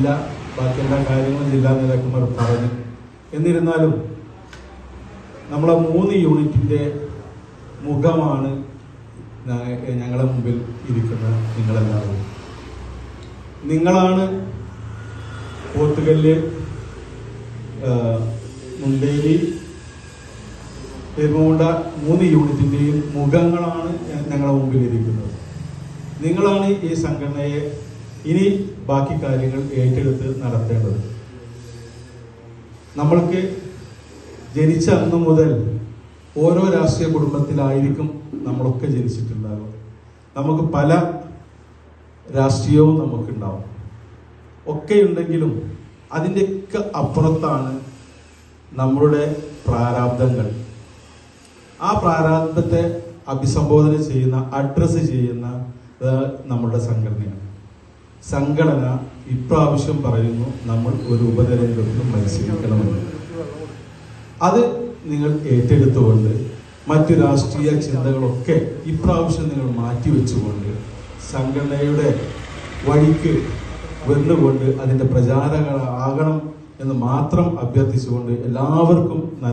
ഇല്ല. ബാക്കി എല്ലാ കാര്യങ്ങളും ജില്ലാ നേതാക്കന്മാർ പറഞ്ഞു. എന്നിരുന്നാലും നമ്മളെ മൂന്ന് യൂണിറ്റിന്റെ മുഖമാണ് ഞങ്ങളുടെ ഞങ്ങളെ മുമ്പിൽ ഇരിക്കുന്ന നിങ്ങളെല്ലാവരും. നിങ്ങളാണ് പോത്തുകല്ല് മുണ്ടേരി പെരുമൂണ്ട മൂന്ന് യൂണിറ്റിന്റെയും മുഖങ്ങളാണ് ഞങ്ങളുടെ മുമ്പിൽ ഇരിക്കുന്നത്. നിങ്ങളാണ് ഈ സംഘടനയെ ഇനി ബാക്കി കാര്യങ്ങൾ ഏറ്റെടുത്ത് നടത്തേണ്ടത്. നമ്മൾക്ക് ജനിച്ച അന്ന് മുതൽ ഓരോ രാഷ്ട്രീയ കുടുംബത്തിലായിരിക്കും നമ്മളൊക്കെ ജനിച്ചിട്ടുണ്ടാകും നമുക്ക് പല രാഷ്ട്രീയവും നമുക്കുണ്ടാവും. ഒക്കെ ഉണ്ടെങ്കിലും അതിന്റെയൊക്കെ അപ്പുറത്താണ് നമ്മളുടെ പ്രാരാബ്ദങ്ങൾ. ആ പ്രാരാബ്ദത്തെ അഭിസംബോധന ചെയ്യുന്ന അഡ്രസ്സ് ചെയ്യുന്ന നമ്മുടെ സംഘടനയാണ്. സംഘടന ഇപ്രാവശ്യം പറയുന്നു നമ്മൾ ഒരു ഉപതെരഞ്ഞെടുപ്പിൽ മത്സരിക്കണമെന്ന്. അത് നിങ്ങൾ ഏറ്റെടുത്തുകൊണ്ട് മറ്റു രാഷ്ട്രീയ ചിന്തകളൊക്കെ ഇപ്രാവശ്യം നിങ്ങൾ മാറ്റിവെച്ചുകൊണ്ട് സംഘടനയുടെ വഴിക്ക് വന്നുകൊണ്ട് അതിന്റെ പ്രചാരകളാകണം എന്ന് മാത്രം അഭ്യർത്ഥിച്ചുകൊണ്ട് എല്ലാവർക്കും